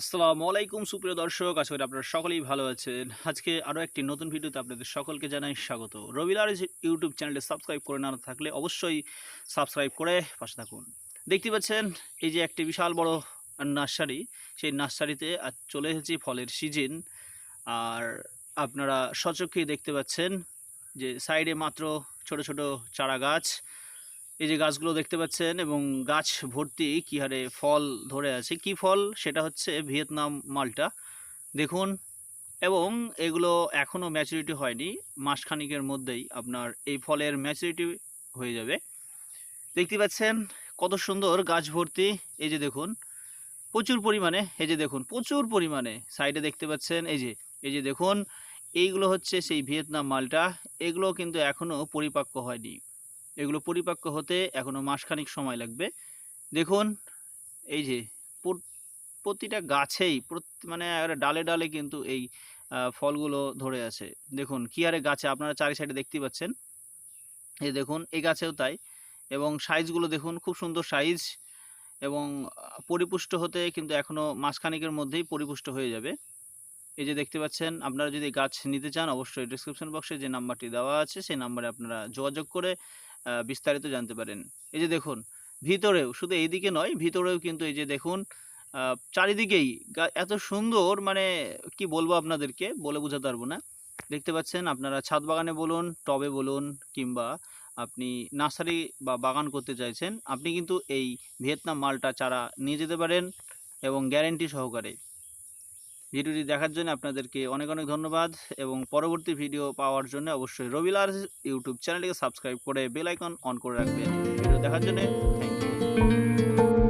আসসালামু আলাইকুম, সুপ্রিয় দর্শক। আশা করি আপনারা সকলেই ভালো আছেন। আজকে আরও একটি নতুন ভিডিওতে আপনাদের সকলকে জানাই স্বাগত। রবিলার ইউটিউব চ্যানেলে সাবস্ক্রাইব করে না থাকলে অবশ্যই সাবস্ক্রাইব করে পাশে থাকুন। দেখতে পাচ্ছেন, এই যে একটি বিশাল বড় নার্সারি, সেই নার্সারিতে আজ চলে এসেছি ফলের সিজন। আর আপনারা সচক্ষেই দেখতে পাচ্ছেন যে সাইডে মাত্র ছোট ছোট চারা গাছ এই যে গাছগুলো দেখতে পাচ্ছেন এবং গাছ ভর্তি কী হারে ফল ধরে আছে। কি ফল? সেটা হচ্ছে ভিয়েতনাম মালটা। দেখুন, এবং এগুলো এখনও ম্যাচুরিটি হয়নি। মাসখানিকের মধ্যেই আপনার এই ফলের ম্যাচুরিটি হয়ে যাবে। দেখতে পাচ্ছেন কত সুন্দর গাছ ভর্তি। এই যে দেখুন, প্রচুর পরিমাণে, এই যে দেখুন, প্রচুর পরিমাণে। সাইডে দেখতে পাচ্ছেন, এই যে এই যে দেখুন, এইগুলো হচ্ছে সেই ভিয়েতনাম মালটা। এগুলো কিন্তু এখনও পরিপাক্ক হয়নি। এগুলো পরিপাক্ক হতে এখনও মাসখানিক সময় লাগবে। দেখুন, এই যে প্রতিটা গাছেই মানে ডালে ডালে কিন্তু এই ফলগুলো ধরে আছে। দেখুন, কি আরে গাছে আপনারা চারি সাইডে দেখতেই পাচ্ছেন। এই দেখুন, এই গাছেও তাই। এবং সাইজগুলো দেখুন, খুব সুন্দর সাইজ এবং পরিপুষ্ট হতে কিন্তু এখনও মাসখানিকের মধ্যেই পরিপুষ্ট হয়ে যাবে। এই যে দেখতে পাচ্ছেন, আপনারা যদি গাছ নিতে চান, অবশ্যই ডিসক্রিপশন বক্সে যে নাম্বারটি দেওয়া আছে, সেই নাম্বারে আপনারা যোগাযোগ করে বিস্তারিত জানতে পারেন। এই যে দেখুন, ভিতরেও, শুধু এইদিকে নয়, ভিতরেও কিন্তু এই যে দেখুন চারিদিকেই এত সুন্দর মানে কি বলব আপনাদেরকে, বলে বোঝাতে পারব না। দেখতে পাচ্ছেন, আপনারা ছাদ বাগানে বলুন, টবে বলুন, কিংবা আপনি নার্সারি বা বাগান করতে চাইছেন, আপনি কিন্তু এই ভিয়েতনাম মালটা চারা নিয়ে যেতে পারেন এবং গ্যারেন্টি সহকারে। ভিডিওটি দেখার জন্য আপনাদেরকে অনেক অনেক ধন্যবাদ এবং পরবর্তী ভিডিও পাওয়ার জন্য অবশ্যই রবিলার ইউটিউব চ্যানেলটিকে সাবস্ক্রাইব করে বেল আইকন অন করে রাখবেন। ভিডিও দেখার জন্য থ্যাংক ইউ।